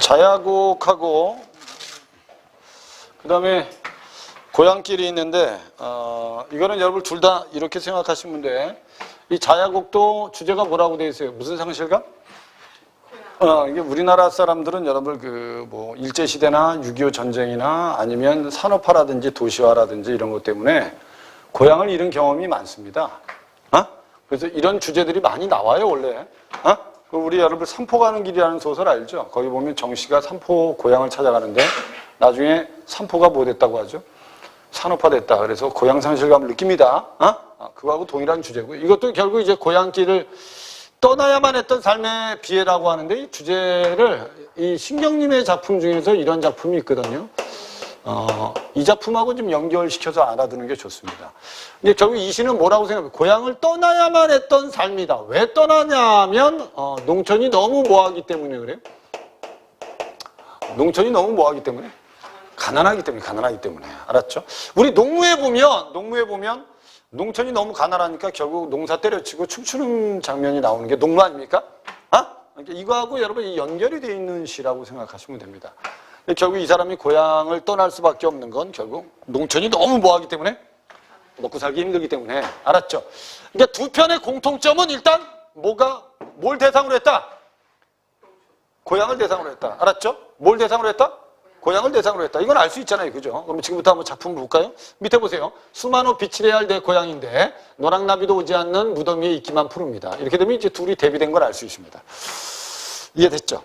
자야곡하고 그 다음에 고향길이 있는데 어, 이거는 여러분 둘 다 이렇게 생각하시면 돼. 이 자야곡도 주제가 뭐라고 돼 있어요? 무슨 상실감? 어, 이게 우리나라 사람들은 여러분 그 뭐 일제 시대나 6.25 전쟁이나 아니면 산업화라든지 도시화라든지 이런 것 때문에 고향을 잃은 경험이 많습니다. 어? 그래서 이런 주제들이 많이 나와요 원래. 어? 그 우리 여러분 삼포 가는 길이라는 소설 알죠? 거기 보면 정씨가 삼포 고향을 찾아가는데 나중에 삼포가 뭐 됐다고 하죠? 산업화 됐다. 그래서 고향 상실감을 느낍니다. 어? 아, 그거하고 동일한 주제고 이것도 결국 이제 고향길을 떠나야만 했던 삶의 비애라고 하는데 이 주제를 이 신경님의 작품 중에서 이런 작품이 있거든요. 어, 이 작품하고 좀 연결시켜서 알아두는 게 좋습니다. 근데 결국 이 시는 뭐라고 생각해요? 고향을 떠나야만 했던 삶이다. 왜 떠나냐면 어, 농촌이 너무 뭐하기 때문에 그래요? 농촌이 너무 뭐하기 때문에? 가난하기 때문에 가난하기 때문에 알았죠? 우리 농무에 보면 농무에 보면 농촌이 너무 가난하니까 결국 농사 때려치고 춤추는 장면이 나오는 게 농무 아닙니까? 아? 그러니까 이거하고 여러분 이 연결이 되어 있는 시라고 생각하시면 됩니다. 결국 이 사람이 고향을 떠날 수밖에 없는 건 결국 농촌이 너무 뭐하기 때문에 먹고 살기 힘들기 때문에 알았죠? 그러니까 두 편의 공통점은 일단 뭐가 뭘 대상으로 했다? 고향을 대상으로 했다. 알았죠? 뭘 대상으로 했다? 고향을 대상으로 했다. 이건 알 수 있잖아요. 그죠? 그럼 지금부터 한번 작품 볼까요? 밑에 보세요. 빛을 해야 할내 고향인데 노랑나비도 오지 않는 무덤 위에 있기만 푸릅니다. 이렇게 되면 이제 둘이 대비된 걸 알 수 있습니다. 이해됐죠?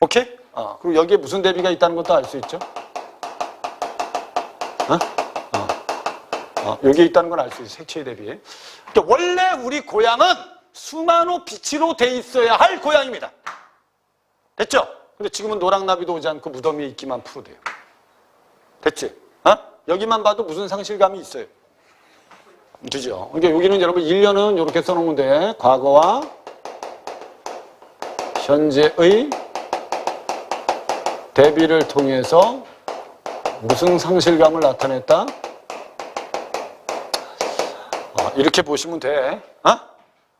오케이? 어, 그리고 여기에 무슨 대비가 있다는 것도 알 수 있죠? 어? 어. 어, 여기에 있다는 건 알 수 있어요. 색채의 대비. 그러니까 원래 우리 고향은 수만호 빛으로 돼 있어야 할 고향입니다. 됐죠? 근데 지금은 노랑나비도 오지 않고 무덤 위에 있기만 푸르대요. 됐지? 어? 여기만 봐도 무슨 상실감이 있어요. 그죠? 그러니까 여기는 여러분 1년은 이렇게 써놓으면 돼. 과거와 현재의 대비를 통해서 무슨 상실감을 나타냈다? 어, 이렇게 보시면 돼. 어?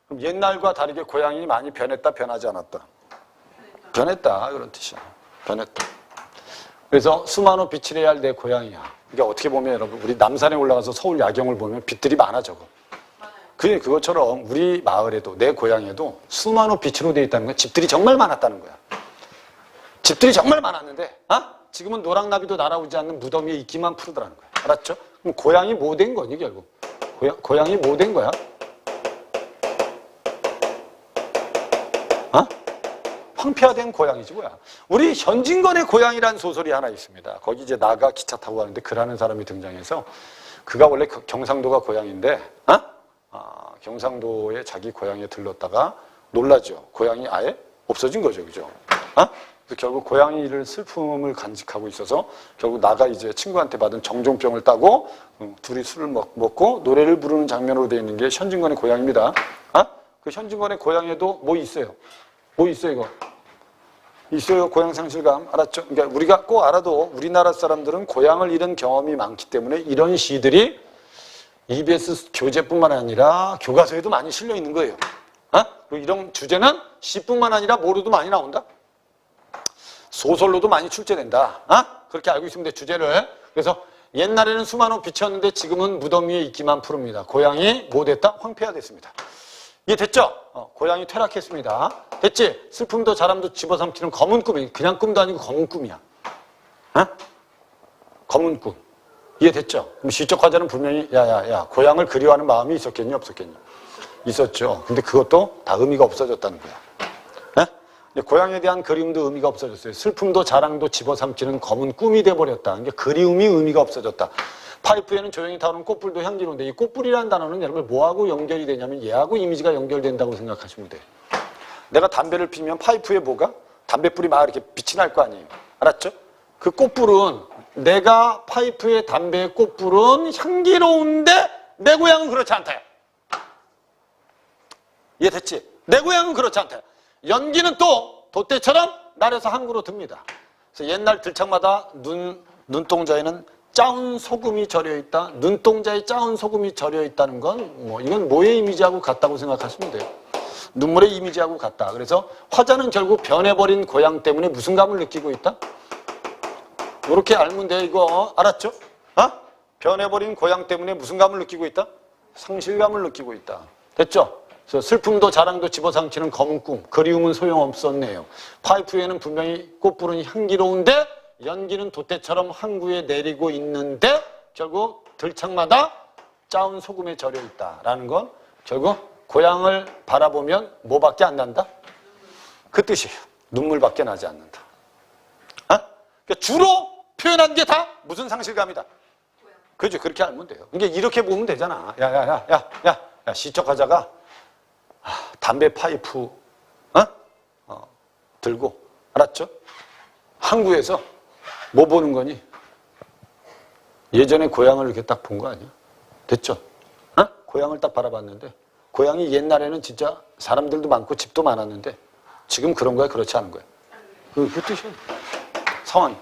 그럼 옛날과 다르게 고향이 많이 변했다, 변하지 않았다. 변했다 그런 뜻이야. 변했다. 그래서 수만호 빛을 해야 할 내 고향이야. 그러니까 어떻게 보면 여러분 우리 남산에 올라가서 서울 야경을 보면 빛들이 많아 저거. 그게 그것처럼 우리 마을에도 내 고향에도 수만호 빛으로 되어 있다는 거야. 집들이 정말 많았다는 거야. 집들이 정말 많았는데, 어? 지금은 노랑나비도 날아오지 않는 무덤 위에 있기만 푸르더라는 거야. 알았죠? 그럼 고향이 뭐 된 거니 결국? 고향, 고향이 뭐 된 거야? 어? 황폐화된 고향이지 뭐야. 우리 현진건의 고향이라는 소설이 하나 있습니다. 거기 이제 나가 기차 타고 가는데 그라는 사람이 등장해서 그가 원래 그 경상도가 고향인데 어? 아, 경상도에 자기 고향에 들렀다가 놀라죠. 고향이 아예 없어진 거죠. 그죠? 어? 그래서 결국 고향이 이를 슬픔을 간직하고 있어서 결국 나가 이제 친구한테 받은 정종병을 따고 음, 둘이 술을 먹, 먹고 노래를 부르는 장면으로 되어 있는 게 현진건의 고향입니다. 어? 그 현진건의 고향에도 뭐 있어요? 뭐 있어요 이거? 있어요 고향 상실감 알았죠? 그러니까 우리가 꼭 알아도 우리나라 사람들은 고향을 잃은 경험이 많기 때문에 이런 시들이 EBS 교재뿐만 아니라 교과서에도 많이 실려 있는 거예요. 어? 그리고 이런 주제는 시뿐만 아니라 뭐로도 많이 나온다. 소설로도 많이 출제된다. 어? 그렇게 알고 있으면 돼 주제를. 그래서 옛날에는 수많은 빛이었는데 지금은 무덤 위에 있기만 푸릅니다. 고향이 뭐 됐다? 황폐화됐습니다. 이해 됐죠? 어, 고향이 퇴락했습니다. 됐지? 슬픔도 자람도 집어삼키는 검은 꿈이 그냥 꿈도 아니고 검은 꿈이야. 어? 검은 꿈. 이해됐죠? 그럼 시적 화자는 분명히 야야야 고향을 그리워하는 마음이 있었겠니 없었겠니? 있었죠. 근데 그것도 다 의미가 없어졌다는 거야. 고향에 대한 그리움도 의미가 없어졌어요. 슬픔도 자랑도 집어삼키는 검은 꿈이 돼버렸다. 그러니까 그리움이 의미가 없어졌다. 파이프에는 조용히 타오는 꽃불도 향기로운데 이 꽃불이라는 단어는 여러분 뭐하고 연결이 되냐면 얘하고 이미지가 연결된다고 생각하시면 돼요. 내가 담배를 피면 파이프에 뭐가? 담배불이 막 이렇게 빛이 날 거 아니에요. 알았죠? 그 꽃불은 내가 파이프에 담배의 꽃불은 향기로운데 내 고향은 그렇지 않다. 이해됐지? 내 고향은 그렇지 않다. 연기는 또 돛대처럼 날에서 항구로 듭니다. 그래서 옛날 들창마다 눈, 눈동자에는 짜운 소금이 절여 있다. 눈동자에 짜운 소금이 절여 있다는 건 뭐 이건 뭐의 이미지하고 같다고 생각하시면 돼요. 눈물의 이미지하고 같다. 그래서 화자는 결국 변해버린 고향 때문에 무슨 감을 느끼고 있다? 이렇게 알면 돼 이거 알았죠? 어? 변해버린 고향 때문에 무슨 감을 느끼고 있다? 상실감을 느끼고 있다. 됐죠? 슬픔도 자랑도 집어삼키는 검은 꿈, 그리움은 소용없었네요. 파이프에는 분명히 꽃부른 향기로운데 연기는 돛대처럼 항구에 내리고 있는데 결국 들창마다 짜운 소금에 절여 있다라는 건 결국 고향을 바라보면 뭐밖에 안 난다? 그 뜻이에요. 눈물밖에 나지 않는다. 어? 그러니까 주로 표현한 게 다 무슨 상실감이다? 그죠? 그렇게 알면 돼요. 그러니까 이렇게 보면 되잖아. 야, 야, 야, 야, 야, 야 시청하자가 아, 담배 파이프, 어? 어, 들고, 알았죠? 항구에서 뭐 보는 거니? 예전에 고향을 이렇게 딱 본 거 아니야? 됐죠? 어? 고향을 딱 바라봤는데, 고향이 옛날에는 진짜 사람들도 많고 집도 많았는데, 지금 그런 거야? 그렇지 않은 거야? 그, 그 뜻이야. 상황.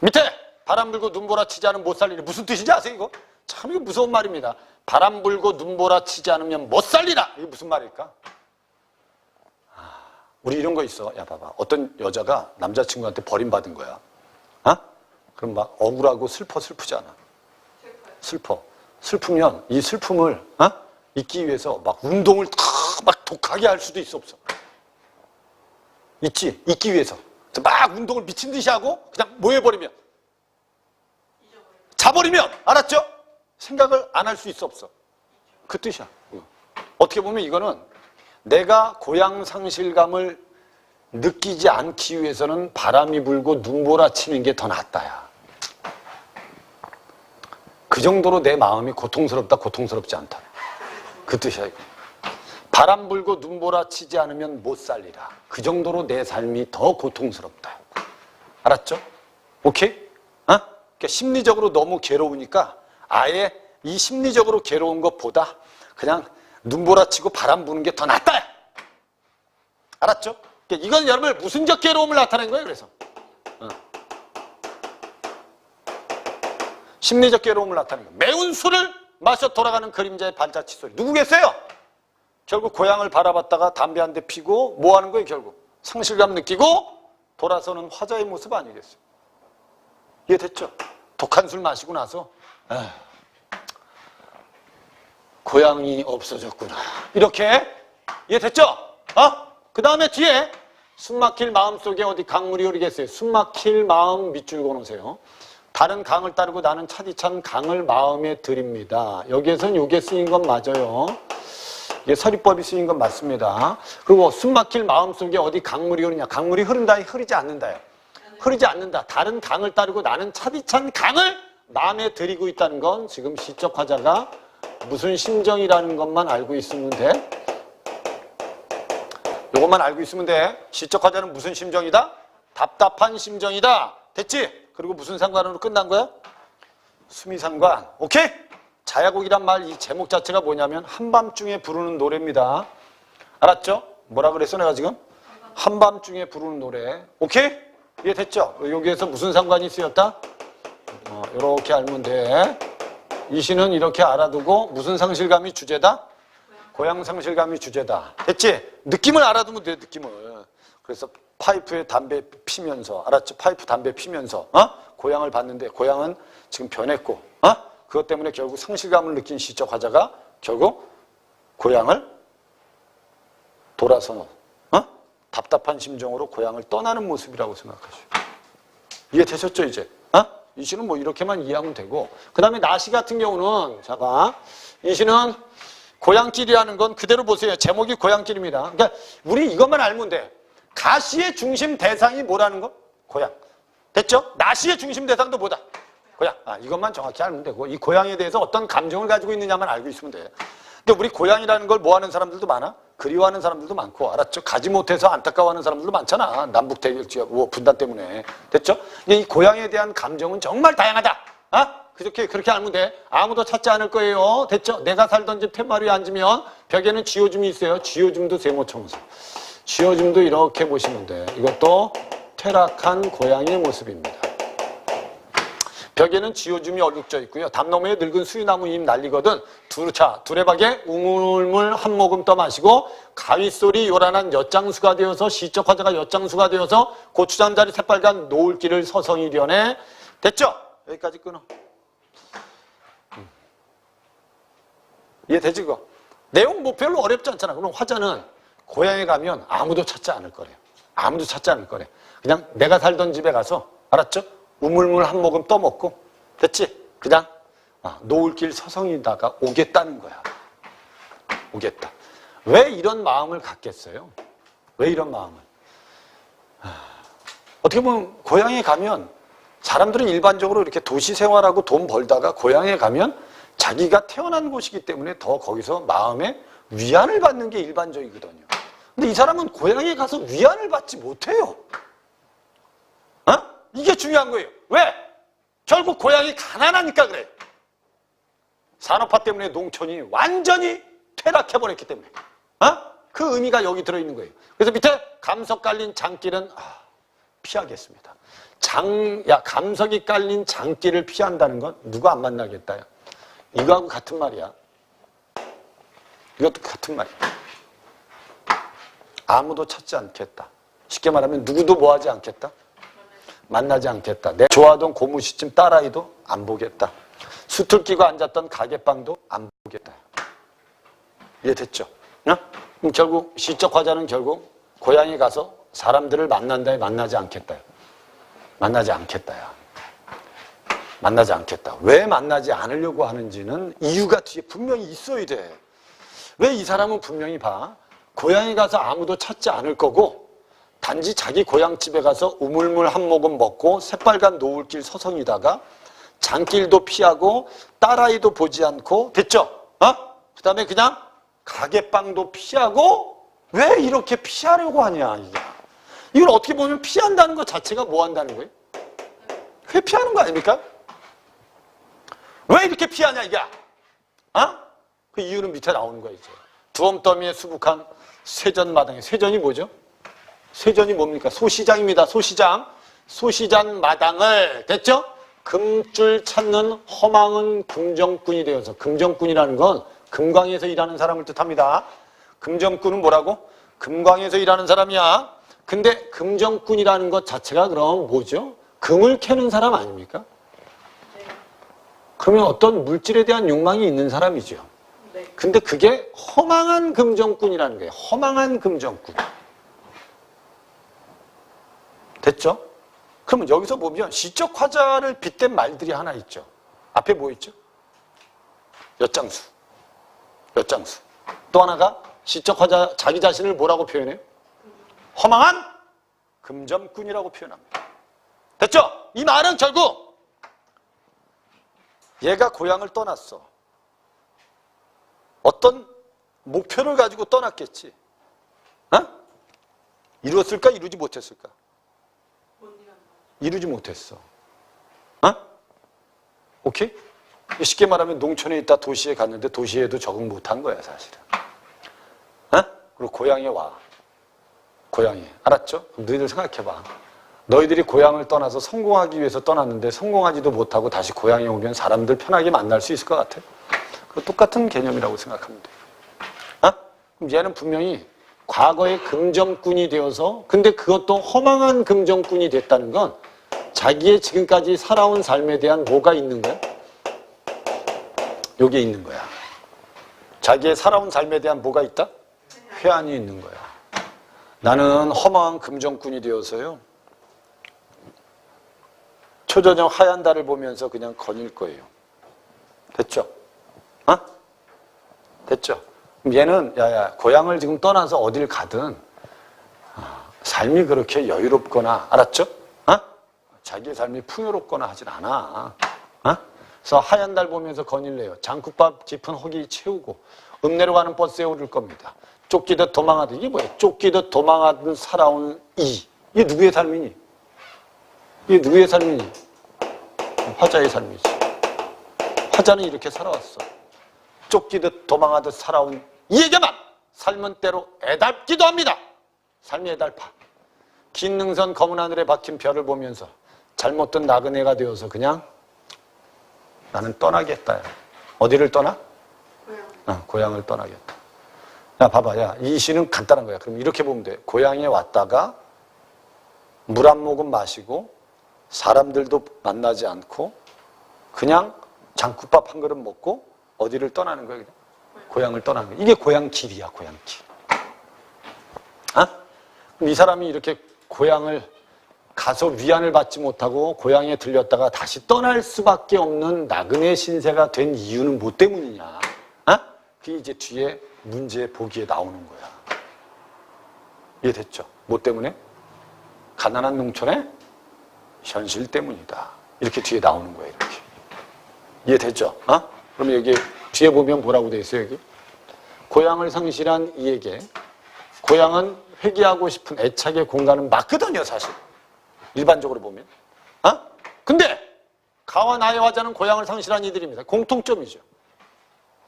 밑에 바람 불고 눈보라 치지 않으면 못 살리리. 무슨 뜻인지 아세요, 이거? 참 이거 무서운 말입니다. 바람 불고 눈보라 치지 않으면 못 살리라. 이게 무슨 말일까? 아, 우리 이런 거 있어. 야, 봐봐. 어떤 여자가 남자친구한테 버림받은 거야. 어? 그럼 막 억울하고 슬퍼 슬프잖아. 슬퍼. 슬프면 이 슬픔을 어? 잊기 위해서 막 운동을 탁막 독하게 할 수도 있어 없어. 있지? 잊기 위해서. 막 운동을 미친 듯이 하고 그냥 뭐 해버리면 자버리면 알았죠? 생각을 안 할 수 있어 없어. 그 뜻이야. 어떻게 보면 이거는 내가 고향 상실감을 느끼지 않기 위해서는 바람이 불고 눈보라 치는 게 더 낫다야. 그 정도로 내 마음이 고통스럽다, 고통스럽지 않다. 그 뜻이야. 바람 불고 눈보라 치지 않으면 못 살리라. 그 정도로 내 삶이 더 고통스럽다. 알았죠? 오케이? 어? 그러니까 심리적으로 너무 괴로우니까 아예 이 심리적으로 괴로운 것보다 그냥 눈보라치고 바람 부는 게 더 낫다. 알았죠? 그러니까 이건 여러분의 무슨적 괴로움을 나타낸 거예요. 그래서 어. 심리적 괴로움을 나타낸 거예요. 매운 술을 마셔 돌아가는 그림자의 반자치 소리. 누구겠어요? 결국 고향을 바라봤다가 담배 한 대 피고 뭐 하는 거예요, 결국? 상실감 느끼고 돌아서는 화자의 모습 아니겠어요? 이해됐죠? 독한 술 마시고 나서 에휴, 고향이 없어졌구나. 이렇게 이해됐죠? 어? 그 다음에 뒤에 숨막힐 마음 속에 어디 강물이 흐르겠어요. 숨막힐 마음 밑줄 그어놓으세요. 다른 강을 따르고 나는 차디찬 강을 마음에 들입니다. 여기에선 요게 쓰인 건 맞아요. 이게 서리법이 쓰인 건 맞습니다. 그리고 숨막힐 마음 속에 어디 강물이 흐르냐. 강물이 흐른다, 흐르지 않는다요. 흐르지 않는다. 다른 강을 따르고 나는 차디찬 강을 마음에 들이고 있다는 건 지금 시적 화자가 무슨 심정이라는 것만 알고 있으면 돼. 요것만 알고 있으면 돼. 시적 화자는 무슨 심정이다? 답답한 심정이다. 됐지? 그리고 무슨 상관으로 끝난 거야? 수미상관. 오케이? 자야곡이란 말 이 제목 자체가 뭐냐면 한밤중에 부르는 노래입니다. 알았죠? 뭐라 그랬어 내가 지금? 한밤중에 부르는 노래. 오케이? 이해됐죠? 여기에서 무슨 상관이 쓰였다? 어, 이렇게 알면 돼. 이 시는 이렇게 알아두고 무슨 상실감이 주제다? 고향 상실감이 주제다. 됐지? 느낌을 알아두면 돼, 느낌을. 그래서 파이프에 담배 피면서, 알았죠? 파이프 담배 피면서, 어? 고향을 봤는데, 고향은 지금 변했고, 어? 그것 때문에 결국 상실감을 느낀 시적 화자가 결국 고향을 돌아서, 어? 답답한 심정으로 고향을 떠나는 모습이라고 생각하시오. 이해 되셨죠, 이제? 어? 이 시는 뭐 이렇게만 이해하면 되고, 그 다음에 나시 같은 경우는, 잠깐, 이 시는 고향길이라는 건 그대로 보세요. 제목이 고향길입니다. 그러니까 우리 이것만 알면 돼. 가시의 중심 대상이 뭐라는 거? 고향. 됐죠? 나시의 중심 대상도 뭐다? 고향. 아, 이것만 정확히 알면 되고 이 고향에 대해서 어떤 감정을 가지고 있느냐만 알고 있으면 돼. 근데 우리 고향이라는 걸 뭐 하는 사람들도 많아? 그리워하는 사람들도 많고 알았죠? 가지 못해서 안타까워하는 사람들도 많잖아. 남북 대결 지역 뭐 분단 때문에. 됐죠? 이 고향에 대한 감정은 정말 다양하다. 아? 그렇게 그렇게 알면 돼. 아무도 찾지 않을 거예요. 됐죠? 내가 살던 집 텐마루에 앉으면 벽에는 쥐오줌이 있어요. 쥐오줌도 세모청소. 쥐오줌도 이렇게 보시면 돼. 이것도 퇴락한 고향의 모습입니다. 벽에는 지오줌이 얼룩져 있고요. 담너머에 늙은 수유나무 잎 날리거든 두차 두레박에 우물물 한 모금 떠 마시고 가위소리 요란한 엿장수가 되어서 시적 화자가 엿장수가 되어서 고추장자리 새빨간 노을길을 서성이려네 됐죠? 여기까지 끊어. 음. 이해되지 그거? 내용 뭐 별로 어렵지 않잖아. 그럼 화자는 고향에 가면 아무도 찾지 않을 거래요. 아무도 찾지 않을 거래. 그냥 내가 살던 집에 가서 알았죠? 우물물 한 모금 떠먹고 됐지? 그냥 아, 노을길 서성이다가 오겠다는 거야. 오겠다. 왜 이런 마음을 갖겠어요? 왜 이런 마음을? 하, 어떻게 보면 고향에 가면 사람들은 일반적으로 이렇게 도시 생활하고 돈 벌다가 고향에 가면 자기가 태어난 곳이기 때문에 더 거기서 마음에 위안을 받는 게 일반적이거든요. 근데 이 사람은 고향에 가서 위안을 받지 못해요. 어? 이게 중요한 거예요. 왜? 결국 고향이 가난하니까 그래. 산업화 때문에 농촌이 완전히 퇴락해버렸기 때문에. 어? 그 의미가 여기 들어있는 거예요. 그래서 밑에 감석 깔린 장길은 아, 피하겠습니다. 장, 야, 감석이 깔린 장길을 피한다는 건 누가 안 만나겠다요? 이거하고 같은 말이야. 이것도 같은 말이야. 아무도 찾지 않겠다. 쉽게 말하면 누구도 뭐 하지 않겠다? 만나지 않겠다. 내 좋아하던 고무시집 딸아이도 안 보겠다. 수틀 끼고 앉았던 가게빵도 안 보겠다. 이해됐죠? 어? 그럼 결국 시적 화자는 결국 고향에 가서 사람들을 만난다에 만나지 않겠다. 만나지 않겠다야. 만나지 않겠다. 왜 만나지 않으려고 하는지는 이유가 뒤에 분명히 있어야 돼. 왜 이 사람은 분명히 봐. 고향에 가서 아무도 찾지 않을 거고 단지 자기 고향 집에 가서 우물물 한 모금 먹고 새빨간 노을길 서성이다가 장길도 피하고 딸아이도 보지 않고 됐죠? 어? 그 다음에 그냥 가게빵도 피하고 왜 이렇게 피하려고 하냐 이게. 이걸 어떻게 보면 피한다는 것 자체가 뭐 한다는 거예요? 회피하는 거 아닙니까? 왜 이렇게 피하냐 이게? 어? 그 이유는 밑에 나오는 거예요. 이제. 두엄더미에 수북한 세전마당에 세전이 뭐죠? 세전이 뭡니까? 소시장입니다. 소시장. 소시장 마당을 됐죠? 금줄 찾는 허망은 금정꾼이 되어서 금정꾼이라는 건 금광에서 일하는 사람을 뜻합니다. 금정꾼은 뭐라고? 금광에서 일하는 사람이야. 근데 금정꾼이라는 것 자체가 그럼 뭐죠? 금을 캐는 사람 아닙니까? 그러면 어떤 물질에 대한 욕망이 있는 사람이죠. 네. 근데 그게 허망한 금정꾼이라는 거예요. 허망한 금정꾼. 됐죠? 그러면 여기서 보면 시적 화자를 빗댄 말들이 하나 있죠. 앞에 뭐 있죠? 엿장수. 엿장수. 또 하나가 시적 화자 자기 자신을 뭐라고 표현해요? 허망한 금점꾼이라고 표현합니다. 됐죠? 이 말은 결국 얘가 고향을 떠났어. 어떤 목표를 가지고 떠났겠지. 어? 이루었을까? 이루지 못했을까? 이루지 못했어. 어? 오케이? 쉽게 말하면 농촌에 있다 도시에 갔는데 도시에도 적응 못한 거야, 사실은. 어? 그리고 고향에 와. 고향에. 알았죠? 그럼 너희들 생각해봐. 너희들이 고향을 떠나서 성공하기 위해서 떠났는데 성공하지도 못하고 다시 고향에 오면 사람들 편하게 만날 수 있을 것 같아? 그 똑같은 개념이라고 생각하면 돼. 어? 그럼 얘는 분명히 과거에 금정꾼이 되어서 근데 그것도 허망한 금정꾼이 됐다는 건 자기의 지금까지 살아온 삶에 대한 뭐가 있는 거야? 요게 있는 거야. 자기의 살아온 삶에 대한 뭐가 있다? 회한이 있는 거야. 나는 허망한 금정꾼이 되어서요. 초저녁 하얀 달을 보면서 그냥 거닐 거예요. 됐죠? 어? 됐죠? 그럼 얘는 야야 고향을 지금 떠나서 어딜 가든 아, 삶이 그렇게 여유롭거나 알았죠? 어? 자기의 삶이 풍요롭거나 하진 않아. 어? 그래서 하얀 달 보면서 거닐래요. 장국밥 짚은 허기 채우고 읍내로 가는 버스에 오를 겁니다. 쫓기듯 도망하듯 이게 뭐야? 쫓기듯 도망하듯 살아온 이 이게 누구의 삶이니? 이게 누구의 삶이니? 화자의 삶이지. 화자는 이렇게 살아왔어. 쫓기듯 도망하듯 살아온 이에게만 삶은 때로 애달기도 합니다. 삶이 애달파. 긴 능선 검은 하늘에 박힌 별을 보면서 잘못된 나그네가 되어서 그냥 나는 떠나겠다. 야. 어디를 떠나? 고향. 어, 고향을 떠나겠다. 야, 봐봐. 야, 이 시는 간단한 거야. 그럼 이렇게 보면 돼. 고향에 왔다가 물 한 모금 마시고 사람들도 만나지 않고 그냥 장국밥 한 그릇 먹고 어디를 떠나는 거야. 그냥. 고향을 떠나는 거야. 이게 고향 길이야, 고향 길. 아? 그럼 이 사람이 이렇게 고향을 가서 위안을 받지 못하고 고향에 들렸다가 다시 떠날 수밖에 없는 나그네 신세가 된 이유는 뭐 때문이냐? 아? 그게 이제 뒤에 문제 보기에 나오는 거야. 이해됐죠? 뭐 때문에? 가난한 농촌의 현실 때문이다. 이렇게 뒤에 나오는 거야, 이렇게. 이해됐죠? 어? 그럼 여기 뒤에 보면 뭐라고 돼 있어요, 여기? 고향을 상실한 이에게 고향은 회귀하고 싶은 애착의 공간은 맞거든요, 사실. 일반적으로 보면. 어? 근데 가와 나의 화자는 고향을 상실한 이들입니다. 공통점이죠.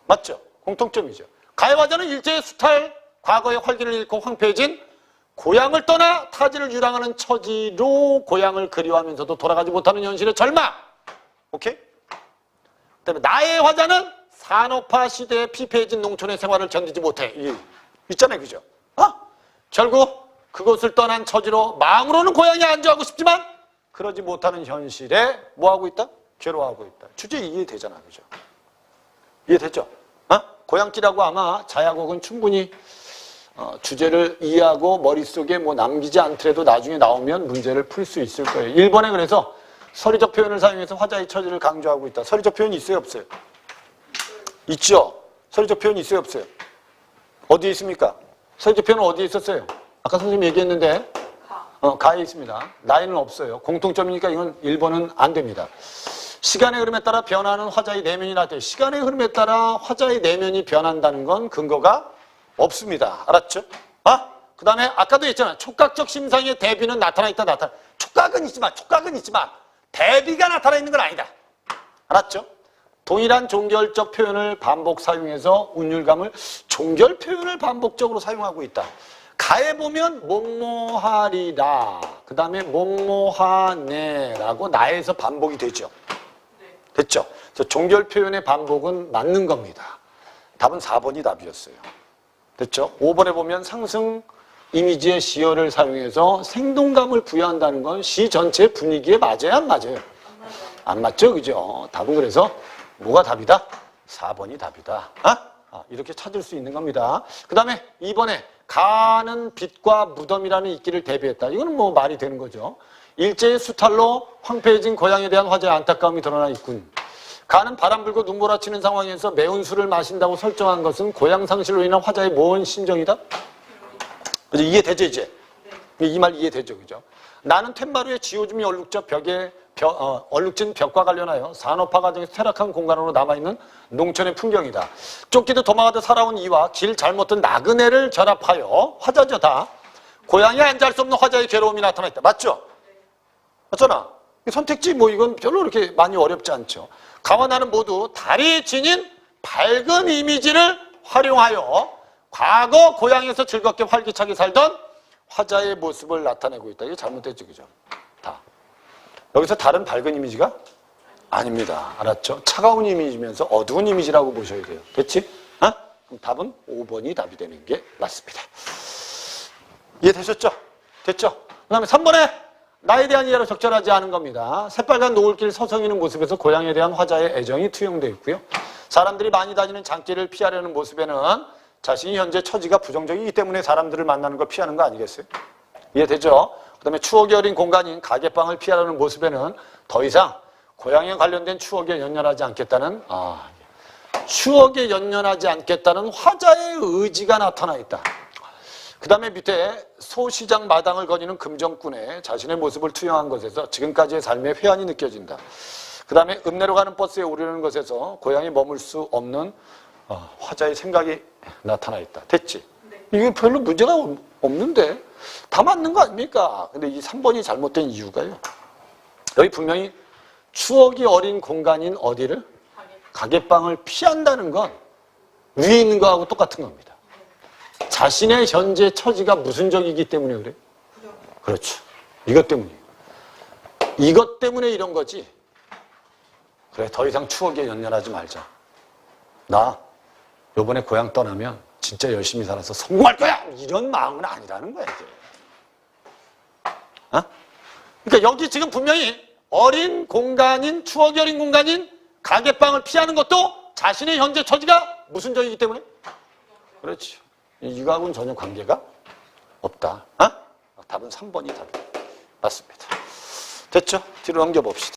맞죠? 공통점이죠. 가의 화자는 일제의 수탈, 과거의 활기를 잃고 황폐해진 고향을 떠나 타지를 유랑하는 처지로 고향을 그리워하면서도 돌아가지 못하는 현실의 절망. 오케이? 그다음에 나의 화자는 산업화 시대에 피폐해진 농촌의 생활을 견디지 못해. 이, 있잖아요, 그죠? 어? 결국 그곳을 떠난 처지로 마음으로는 고향에 안주하고 싶지만 그러지 못하는 현실에 뭐 하고 있다? 괴로워하고 있다. 주제 이해되잖아, 그죠? 이해됐죠? 어? 고향길하고 아마 자야곡은 충분히 어, 주제를 이해하고 머릿속에 뭐 남기지 않더라도 나중에 나오면 문제를 풀 수 있을 거예요. 일본에 그래서 서리적 표현을 사용해서 화자의 처지를 강조하고 있다. 서리적 표현이 있어요, 없어요? 있죠? 서리적 표현이 있어요, 없어요? 어디에 있습니까? 서리적 표현은 어디에 있었어요? 아까 선생님 얘기했는데 가. 어, 가에 있습니다. 나이는 없어요. 공통점이니까 이건 1번은 안 됩니다. 시간의 흐름에 따라 변하는 화자의 내면이 나타요. 시간의 흐름에 따라 화자의 내면이 변한다는 건 근거가 없습니다. 알았죠? 아? 그 다음에 아까도 했잖아요. 촉각적 심상의 대비는 나타나 있다, 나타나. 촉각은 있지만, 촉각은 있지만, 대비가 나타나 있는 건 아니다. 알았죠? 동일한 종결적 표현을 반복 사용해서 운율감을 종결 표현을 반복적으로 사용하고 있다. 가에 보면 뭐뭐하리라. 그 다음에 뭐뭐하네라고 나에서 반복이 되죠. 됐죠? 그래서 종결 표현의 반복은 맞는 겁니다. 답은 4번이 답이었어요. 됐죠? 5번에 보면 상승 이미지의 시어를 사용해서 생동감을 부여한다는 건 시 전체 분위기에 맞아요, 안 맞아요? 안 맞죠, 그죠? 답은 그래서 뭐가 답이다? 4번이 답이다. 아? 아, 이렇게 찾을 수 있는 겁니다. 그 다음에 2번에 가는 빛과 무덤이라는 있기를 대비했다. 이거는 뭐 말이 되는 거죠. 일제의 수탈로 황폐해진 고향에 대한 화제의 안타까움이 드러나 있군. 가는 바람 불고 눈몰아치는 상황에서 매운 술을 마신다고 설정한 것은 고향 상실로 인한 화자의 뭔 심정이다? 그죠? 이해되죠, 이제? 이 말 이해되죠, 그죠? 나는 텐마루의 지오줌이 얼룩져 벽에 벽, 어, 얼룩진 벽과 관련하여 산업화 과정에서 퇴락한 공간으로 남아있는 농촌의 풍경이다. 쫓기듯 도망하듯 살아온 이와 길 잘못 든 나그네를 결합하여 화자죠, 다. 고향에 앉을 수 없는 화자의 괴로움이 나타나 있다. 맞죠? 맞잖아. 이 선택지 뭐 이건 별로 그렇게 많이 어렵지 않죠. 가와 나는 모두 달이 지닌 밝은 이미지를 활용하여 과거 고향에서 즐겁게 활기차게 살던 화자의 모습을 나타내고 있다. 이게 잘못됐죠, 그죠? 다. 여기서 다른 밝은 이미지가 아닙니다. 알았죠? 차가운 이미지면서 어두운 이미지라고 보셔야 돼요. 됐지? 어? 그럼 답은 5번이 답이 되는 게 맞습니다. 이해되셨죠? 됐죠? 그 다음에 3번에 나에 대한 이해로 적절하지 않은 겁니다. 새빨간 노을길 서성이는 모습에서 고향에 대한 화자의 애정이 투영되어 있고요. 사람들이 많이 다니는 장길을 피하려는 모습에는 자신이 현재 처지가 부정적이기 때문에 사람들을 만나는 걸 피하는 거 아니겠어요? 이해되죠? 그 다음에 추억이 어린 공간인 가게방을 피하려는 모습에는 더 이상 고향에 관련된 추억에 연연하지 않겠다는 아, 추억에 연연하지 않겠다는 화자의 의지가 나타나 있다. 그 다음에 밑에 소시장 마당을 거니는 금정꾼의 자신의 모습을 투영한 것에서 지금까지의 삶의 회한이 느껴진다. 그 다음에 읍내로 가는 버스에 오르는 것에서 고향에 머물 수 없는 어, 화자의 생각이 나타나 있다. 됐지? 이게 별로 문제가 없- 없는데 다 맞는 거 아닙니까? 근데 이 3번이 잘못된 이유가요. 여기 분명히 추억이 어린 공간인 어디를? 가게방을 피한다는 건 위에 있는 거하고 똑같은 겁니다. 자신의 현재 처지가 무슨 적이기 때문에 그래? 그렇죠. 이것 때문이에요. 이것 때문에 이런 거지. 그래, 더 이상 추억에 연연하지 말자. 나 요번에 고향 떠나면 진짜 열심히 살아서 성공할 거야! 이런 마음은 아니라는 거야, 이제. 어? 그러니까 여기 지금 분명히 어린 공간인, 추억이 어린 공간인 가게방을 피하는 것도 자신의 현재 처지가 무슨 적이기 때문에? 그렇죠. 이거하고는 전혀 관계가 없다. 어? 답은 3번이 답이 맞습니다. 됐죠? 뒤로 넘겨봅시다.